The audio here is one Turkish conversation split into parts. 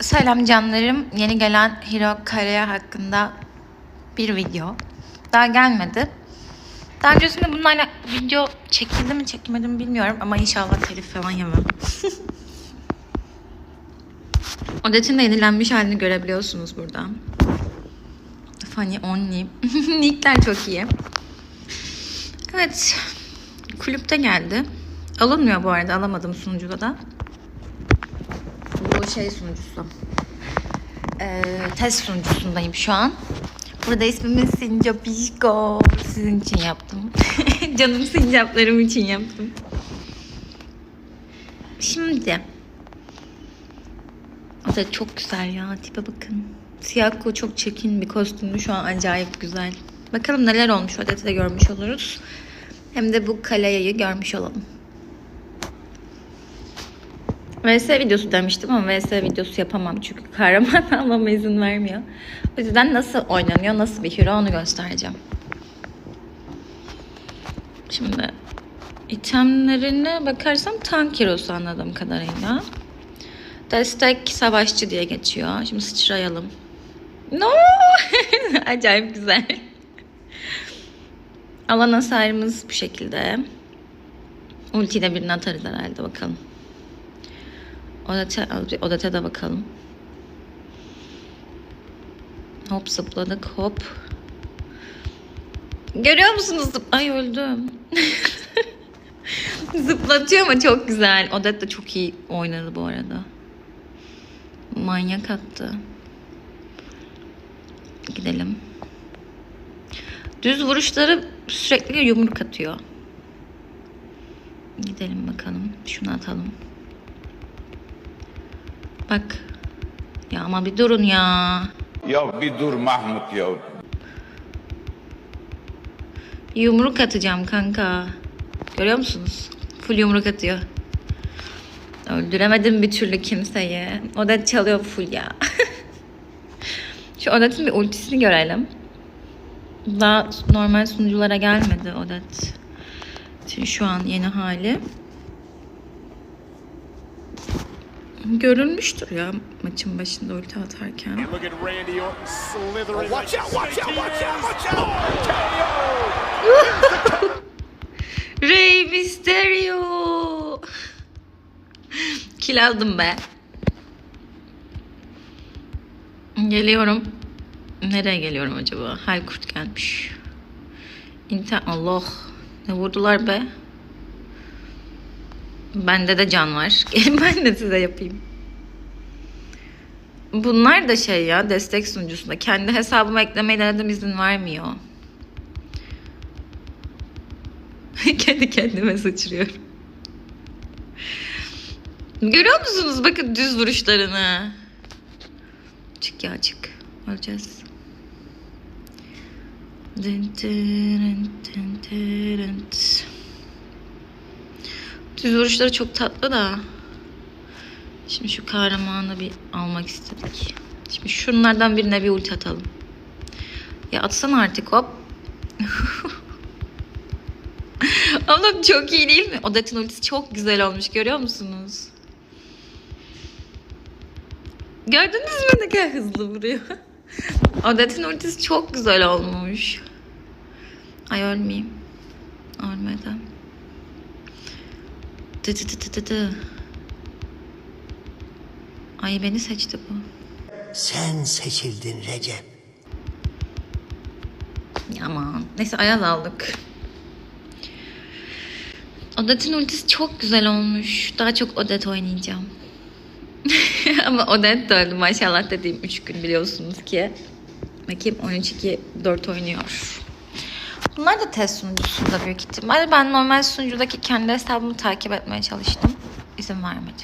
Selam canlarım. Yeni gelen Hiro Karea hakkında bir video. Daha gelmedi. Daha öncesinde bunlarla video çekildi mi çekilmedi mi bilmiyorum ama inşallah telif falan yemem. Odet'in de yenilenmiş halini görebiliyorsunuz buradan. Funny only. Nickler çok iyi. Evet. Kulüpte geldi. Alınmıyor bu arada. Alamadım sunucuda da. Şey sunucusu. Ee, test sunucusundayım şu an. Burada ismimiz Sincap İşko. Sizin için yaptım. Canım sincaplarım için yaptım. Şimdi. O da çok güzel ya. Tipe bakın. Siyah ko çok çirkin bir kostümü. Şu an acayip güzel. Bakalım neler olmuş. Odette de görmüş oluruz. Hem de bu kalayayı görmüş olalım. VS videosu demiştim ama VS videosu yapamam çünkü kahraman almama izin vermiyor. O yüzden nasıl oynanıyor, nasıl bir hero onu göstereceğim. Şimdi itemlerine bakarsam tank hero'su anladığım kadarıyla. Destek savaşçı diye geçiyor. Şimdi sıçrayalım. No! Acayip güzel. Alan hasarımız bu şekilde. Ultiyi de birine atarız herhalde bakalım. Odete, odete de bakalım. Hop zıpladık hop. Görüyor musunuz? Ay öldüm. Zıplatıyor ama çok güzel. Odet de çok iyi oynadı bu arada. Manyak attı. Gidelim. Düz vuruşları sürekli yumruk atıyor. Gidelim bakalım. Şunu atalım. Bak. Ya ama bir durun ya. Ya bir dur Mahmut ya. Yumruk atacağım kanka. Görüyor musunuz? Full yumruk atıyor. Öldüremedim bir türlü kimseyi. Odet çalıyor full ya. Şu Odet'in bir ultisini görelim. Daha normal sunuculara gelmedi Odet. Şimdi şu an yeni hali. Görülmüştür ya maçın başında ulti atarken. Rey Mysterio. Kill aldım be. Geliyorum. Nereye geliyorum acaba? Halkurt gelmiş. İnter Allah. Ne vurdular be? Bende de can var. Gelin ben de size yapayım. Bunlar da şey ya destek sunucusunda. Kendi hesabıma eklemeyi denedim izin vermiyor. Kendi kendime sıçrıyorum. Görüyor musunuz? Bakın düz vuruşlarını. Çık ya çık. Öleceğiz. Dın dın dın dın. Düz vuruşları çok tatlı da. Şimdi şu kahramanı bir almak istedik. Şimdi şunlardan birine bir ulti atalım. Ya atsana artık hop. Oğlum çok iyi değil mi? Odette'in ultisi çok güzel olmuş. Görüyor musunuz? Gördünüz mü ne kadar hızlı vuruyor? Odette'in ultisi çok güzel olmuş. Ay ölmeyeyim. Ölmedim. Dı dı dı dı dı. Ay beni seçti bu. Sen seçildin Recep. Aman. Neyse ayaz aldık. Odette'in ultisi çok güzel olmuş. Daha çok Odet oynayacağım. Ama Odet de öldü maşallah dediğim 3 gün biliyorsunuz ki. Bakayım 13-2-4 oynuyor. Bunlar da test sunucusunda büyük ihtimal. Ben normal sunucudaki kendi hesabımı takip etmeye çalıştım. İzin vermedi.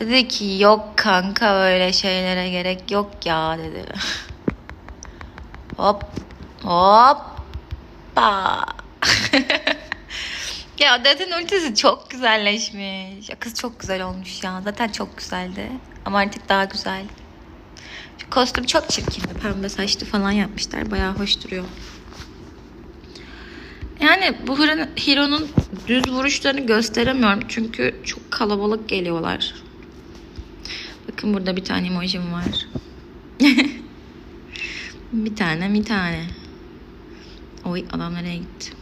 Dedi ki yok kanka öyle şeylere gerek yok ya dedi. Hop Hoppa. ya Odette'in ultisi çok güzelleşmiş. Ya kız çok güzel olmuş ya. Zaten çok güzeldi. Ama artık daha güzel. Şu kostüm çok çirkindi. Pembe saçlı falan yapmışlar. Bayağı hoş duruyor. Yani bu Hero'nun düz vuruşlarını gösteremiyorum. Çünkü çok kalabalık geliyorlar. Bakın burada bir tane emojim var. bir tane bir tane. Oy adam nereye gitti?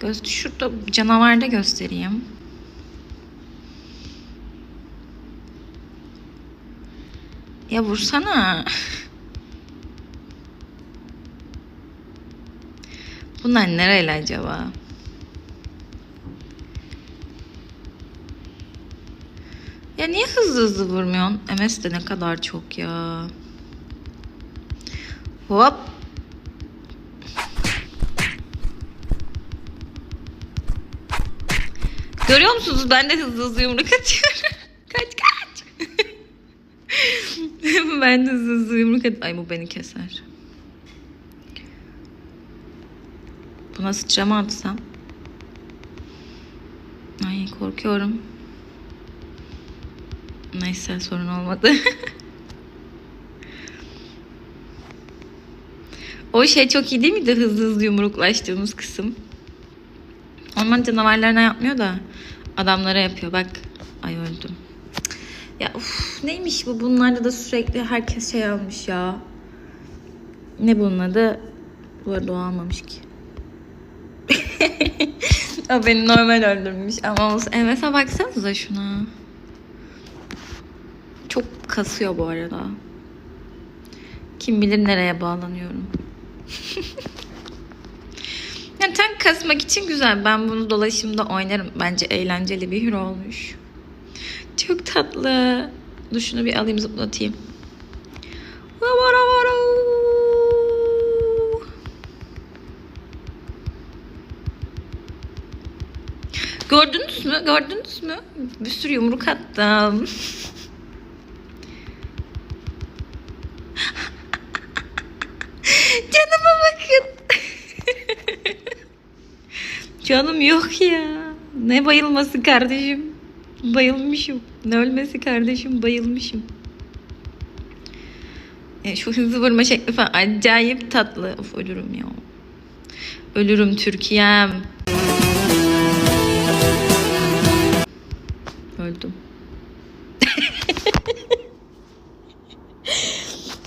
Göz şurada canavarda göstereyim. Ya vursana. Bunlar nereli acaba? Ya niye hızlı hızlı vurmuyorsun? MS de ne kadar çok ya. Hop. Görüyor musunuz? Ben de hızlı hızlı yumruk atıyorum. kaç kaç. ben de hızlı hızlı yumruk at. Ay bu beni keser. Buna sıçrama atsam. Ay korkuyorum. Neyse sorun olmadı. o şey çok iyi değil miydi hızlı hızlı yumruklaştığımız kısım? Orman canavarlarına yapmıyor da adamlara yapıyor. Bak ay öldüm. Ya uf, neymiş bu? Bunlarda da sürekli herkes şey almış ya. Ne bunun adı? Bu arada o almamış ki. o beni normal öldürmüş ama olsun. E mesela baksanıza şuna. Çok kasıyor bu arada. Kim bilir nereye bağlanıyorum. yani tank kasmak için güzel. Ben bunu dolaşımda oynarım. Bence eğlenceli bir hero olmuş. Çok tatlı. Dur şunu bir alayım zıplatayım. Gördünüz mü? Gördünüz mü? Bir sürü yumruk attım. Canıma bakın. Canım yok ya. Ne bayılması kardeşim. Bayılmışım. Ne ölmesi kardeşim bayılmışım. E, şu hızlı vurma şekli falan acayip tatlı. Of ölürüm ya. Ölürüm Türkiye'm. Öldüm.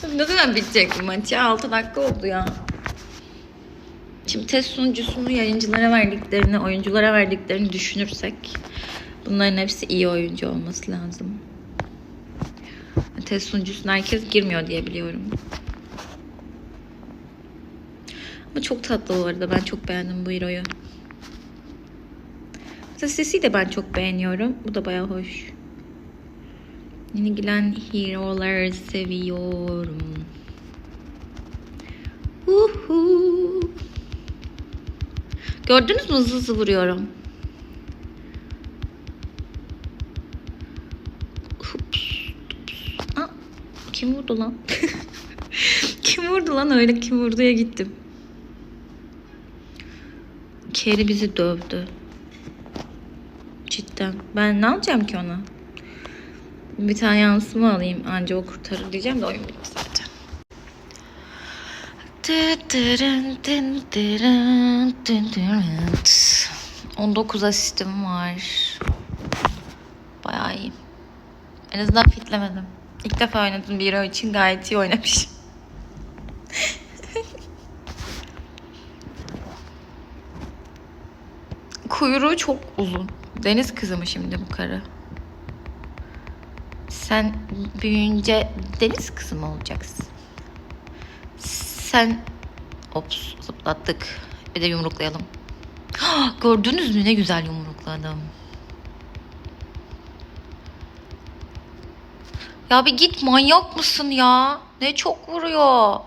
ne zaman bitecek bu maç ya? 6 dakika oldu ya. Şimdi test sunucusunu yayıncılara verdiklerini, oyunculara verdiklerini düşünürsek bunların hepsi iyi oyuncu olması lazım. Test sunucusuna herkes girmiyor diye biliyorum. Ama çok tatlı bu arada. Ben çok beğendim bu hero'yu. Mesela sesi de ben çok beğeniyorum. Bu da bayağı hoş. Yeni gelen hero'ları seviyorum. Uhu. Gördünüz mü hızlı hızlı vuruyorum. Aa, kim vurdu lan? kim vurdu lan öyle kim vurduya gittim. Keri bizi dövdü. Cidden. Ben ne alacağım ki ona? Bir tane yansıma alayım. Anca o kurtarır diyeceğim de oyun bitti zaten. 19 asistim var. Bayağı iyi. En azından fitlemedim. İlk defa oynadım bir hero için gayet iyi oynamış. Kuyruğu çok uzun. Deniz kızı mı şimdi bu karı? Sen büyüyünce deniz kızı mı olacaksın? Sen... Ops zıplattık. Bir de yumruklayalım. Gördünüz mü ne güzel yumrukladım. Ya bir git manyak mısın ya? Ne çok vuruyor.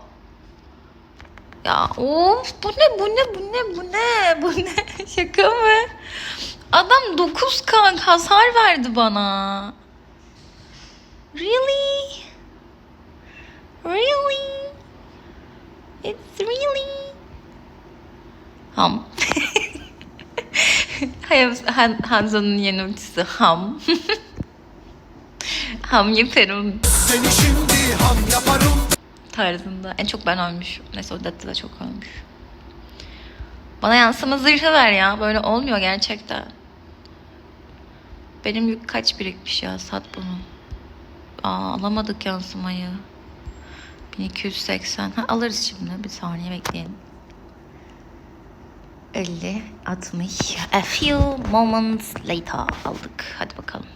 Ya of bu ne bu ne bu ne bu ne bu ne şaka mı? Adam 9 kan hasar verdi bana. Really? Really? It's really? Ham. Hanzo'nun yeni ultisi ham. ham yaparım Seni şimdi ham yaparım. tarzında. En çok ben ölmüşüm. Neyse Odette de çok ölmüş. Bana yansıma zırhı ver ya. Böyle olmuyor gerçekten. Benim yük kaç birikmiş ya sat bunu. Aa alamadık yansımayı. 1280. Ha, alırız şimdi. Bir saniye bekleyelim. 50, 60. A few moments later aldık. Hadi bakalım.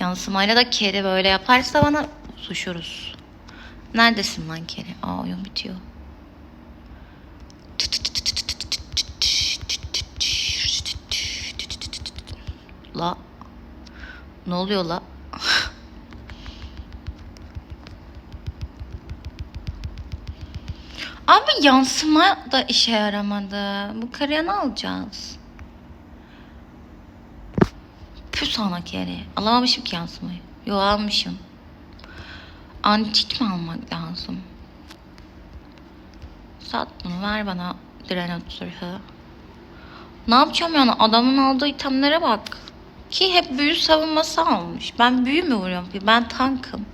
Yansımayla da Keri böyle yaparsa bana suçuruz. Neredesin lan Keri? Aa oyun bitiyor. La. Ne oluyor la? Abi yansıma da işe yaramadı. Bu karıya ne alacağız? Pü sana kere. Alamamışım ki yansımayı. Yo almışım. Antik mi almak lazım? Sat bunu ver bana zırhı. Ne yapacağım yani adamın aldığı itemlere bak. Ki hep büyü savunması almış. Ben büyü mü vuruyorum ki? Ben tankım.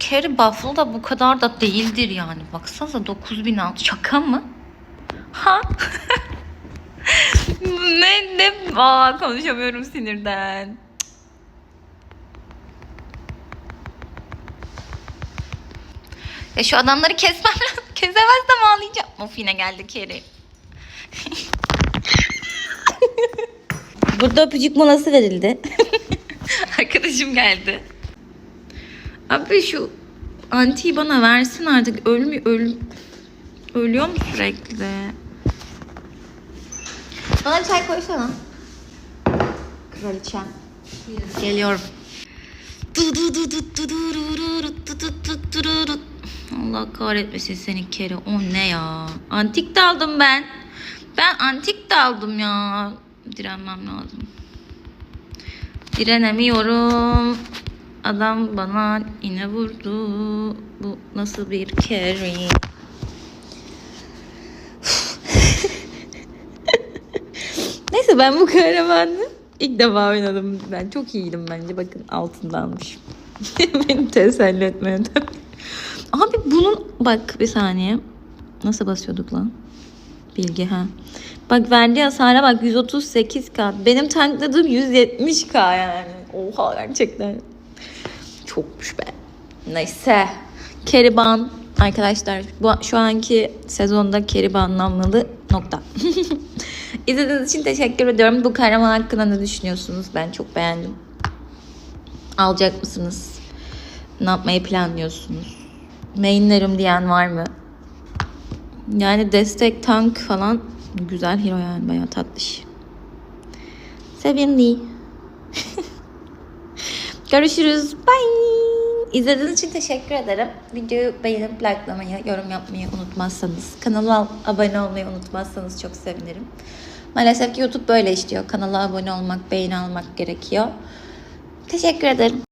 Carry Buffalo da bu kadar da değildir yani. Baksanıza 9000 alt. Şaka mı? Ha? ne ne? Aa, konuşamıyorum sinirden. Ya şu adamları kesmem lazım. Kesemezsem ağlayacağım. Of yine geldi Carrie. Burada öpücük molası verildi. Arkadaşım geldi. Abi şu antiyi bana versin artık. Ölmü öl ölüyor mu sürekli? Bana bir çay koysana. Kraliçem. Geliyorum. Allah kahretmesin seni kere. O ne ya? Antik de aldım ben. Ben antik de aldım ya. Direnmem lazım. Direnemiyorum. Adam bana yine vurdu. Bu nasıl bir carry? Neyse ben bu kahramanı ilk defa oynadım. Ben çok iyiydim bence. Bakın altında almışım. Beni teselli etmeye. Abi bunun bak bir saniye. Nasıl basıyorduk lan? Bilgi ha. Bak verdiği hasara bak 138k. Benim tankladığım 170k yani. Oha gerçekten. Çokmuş be. Neyse. Keriban arkadaşlar bu şu anki sezonda Keriban namlı nokta. İzlediğiniz için teşekkür ediyorum. Bu kahraman hakkında ne düşünüyorsunuz? Ben çok beğendim. Alacak mısınız? Ne yapmayı planlıyorsunuz? Mainlerim diyen var mı? Yani destek tank falan güzel hero yani bayağı tatlış. Sevimli. Görüşürüz. Bye. İzlediğiniz için teşekkür ederim. Videoyu beğenip likelamayı, yorum yapmayı unutmazsanız, kanala abone olmayı unutmazsanız çok sevinirim. Maalesef ki YouTube böyle işliyor. Kanala abone olmak, beğeni almak gerekiyor. Teşekkür ederim.